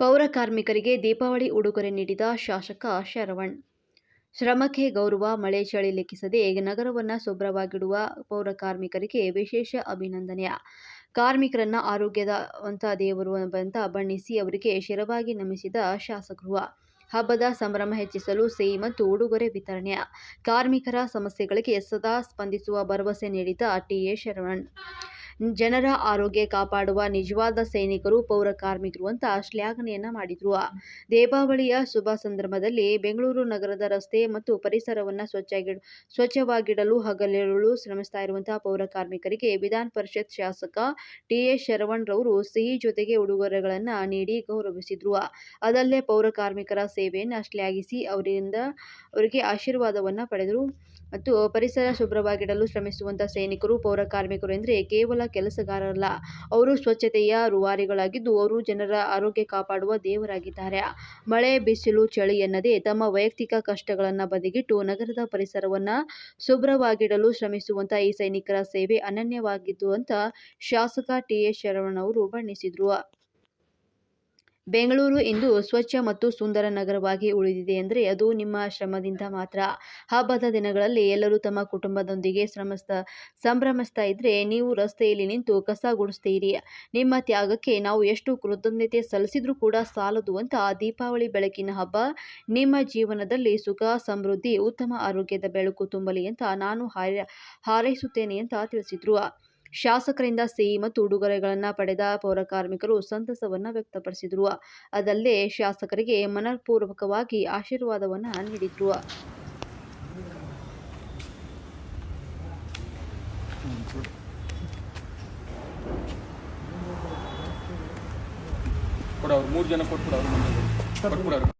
ಪೌರ ಕಾರ್ಮಿಕರಿಗೆ ದೀಪಾವಳಿ ಉಡುಗೊರೆ ನೀಡಿದ ಶಾಸಕ ಶರವಣ್. ಶ್ರಮಕ್ಕೆ ಗೌರವ, ಮಳೆ ಚಳಿ ಲೆಕ್ಕಿಸದೆ ನಗರವನ್ನು ಶುಭ್ರವಾಗಿಡುವ ಪೌರ ಕಾರ್ಮಿಕರಿಗೆ ವಿಶೇಷ ಅಭಿನಂದನೆ. ಕಾರ್ಮಿಕರನ್ನ ಆರೋಗ್ಯವಂತ ದೇವರು ಅಂತ ಬಣ್ಣಿಸಿ ಅವರಿಗೆ ಶಿರವಾಗಿ ನಮಿಸಿದ ಶಾಸಕರು ಹಬ್ಬದ ಸಂಭ್ರಮ ಹೆಚ್ಚಿಸಲು ಸಿಹಿ ಮತ್ತು ಉಡುಗೊರೆ ವಿತರಣೆ. ಕಾರ್ಮಿಕರ ಸಮಸ್ಯೆಗಳಿಗೆ ಸದಾ ಸ್ಪಂದಿಸುವ ಭರವಸೆ ನೀಡಿದ ಟಿಎ ಶರವಣ್. ಜನರ ಆರೋಗ್ಯ ಕಾಪಾಡುವ ನಿಜವಾದ ಸೈನಿಕರು, ಪೌರ ಕಾರ್ಮಿಕರು ಅಂತ ಶ್ಲಾಘನೆಯನ್ನ ಮಾಡಿದ್ರು. ದೀಪಾವಳಿಯ ಶುಭ ಸಂದರ್ಭದಲ್ಲಿ ಬೆಂಗಳೂರು ನಗರದ ರಸ್ತೆ ಮತ್ತು ಪರಿಸರವನ್ನು ಸ್ವಚ್ಛಾಗಿ ಸ್ವಚ್ಛವಾಗಿಡಲು ಹಗಲಿರುಳು ಶ್ರಮಿಸ್ತಾ ಇರುವಂತಹ ಪೌರ ಕಾರ್ಮಿಕರಿಗೆ ವಿಧಾನ ಪರಿಷತ್ ಶಾಸಕ ಟಿಎಸ್ ಶರವಣ್ ರವರು ಸಿಹಿ ಜೊತೆಗೆ ಉಡುಗೊರೆಗಳನ್ನ ನೀಡಿ ಗೌರವಿಸಿದ್ರು. ಅದಲ್ಲೇ ಪೌರ ಕಾರ್ಮಿಕರ ಸೇವೆಯನ್ನು ಶ್ಲಾಘಿಸಿ ಅವರಿಂದ ಅವರಿಗೆ ಆಶೀರ್ವಾದವನ್ನ ಪಡೆದರು. ಮತ್ತು ಪರಿಸರ ಶುಭ್ರವಾಗಿಡಲು ಶ್ರಮಿಸುವಂತಹ ಸೈನಿಕರು, ಪೌರ ಕಾರ್ಮಿಕರು ಎಂದರೆ ಕೇವಲ ಕೆಲಸಗಾರರಲ್ಲ. ಅವರು ಸ್ವಚ್ಛತೆಯ ರೂವಾರಿಗಳಾಗಿದ್ದು, ಅವರು ಜನರ ಆರೋಗ್ಯ ಕಾಪಾಡುವ ದೇವರಾಗಿದ್ದಾರೆ. ಮಳೆ, ಬಿಸಿಲು, ಚಳಿ ಎನ್ನದೆ ತಮ್ಮ ವೈಯಕ್ತಿಕ ಕಷ್ಟಗಳನ್ನು ಬದಿಗಿಟ್ಟು ನಗರದ ಪರಿಸರವನ್ನು ಶುಭ್ರವಾಗಿಡಲು ಶ್ರಮಿಸುವಂತ ಈ ಸೈನಿಕರ ಸೇವೆ ಅನನ್ಯವಾಗಿದ್ದು ಅಂತ ಶಾಸಕ ಟಿಎಸ್ ಶರವಣ ಅವರು ಬಣ್ಣಿಸಿದರು. ಬೆಂಗಳೂರು ಇಂದು ಸ್ವಚ್ಛ ಮತ್ತು ಸುಂದರ ನಗರವಾಗಿ ಉಳಿದಿದೆ ಎಂದರೆ ಅದು ನಿಮ್ಮ ಶ್ರಮದಿಂದ ಮಾತ್ರ. ಹಬ್ಬದ ದಿನಗಳಲ್ಲಿ ಎಲ್ಲರೂ ತಮ್ಮ ಕುಟುಂಬದೊಂದಿಗೆ ಶ್ರಮಿಸ್ತಾ ಸಂಭ್ರಮಿಸ್ತಾ ಇದ್ರೆ ನೀವು ರಸ್ತೆಯಲ್ಲಿ ನಿಂತು ಕಸ ಗುಡಿಸ್ತೀರಿ. ನಿಮ್ಮ ತ್ಯಾಗಕ್ಕೆ ನಾವು ಎಷ್ಟು ಕೃತಜ್ಞತೆ ಸಲ್ಲಿಸಿದ್ರೂ ಕೂಡ ಸಾಲದು ಅಂತ ದೀಪಾವಳಿ ಬೆಳಕಿನ ಹಬ್ಬ. ನಿಮ್ಮ ಜೀವನದಲ್ಲಿ ಸುಖ, ಸಮೃದ್ಧಿ, ಉತ್ತಮ ಆರೋಗ್ಯದ ಬೆಳಕು ತುಂಬಲಿ ಅಂತ ನಾನು ಹಾರೈ, ಹಾರೈಸುತ್ತೇನೆ ಅಂತ ತಿಳಿಸಿದ್ರು. ಶಾಸಕರಿಂದ ಸಿಹಿ ಮತ್ತು ಉಡುಗೊರೆಗಳನ್ನು ಪಡೆದ ಪೌರ ಕಾರ್ಮಿಕರು ಸಂತಸವನ್ನ ವ್ಯಕ್ತಪಡಿಸಿದರು. ಅದಲ್ಲೇ ಶಾಸಕರಿಗೆ ಮನಪೂರ್ವಕವಾಗಿ ಆಶೀರ್ವಾದವನ್ನ ನೀಡಿದ್ರು. ಮೂರು ಜನ ಕೊಟ್ಬಿಡು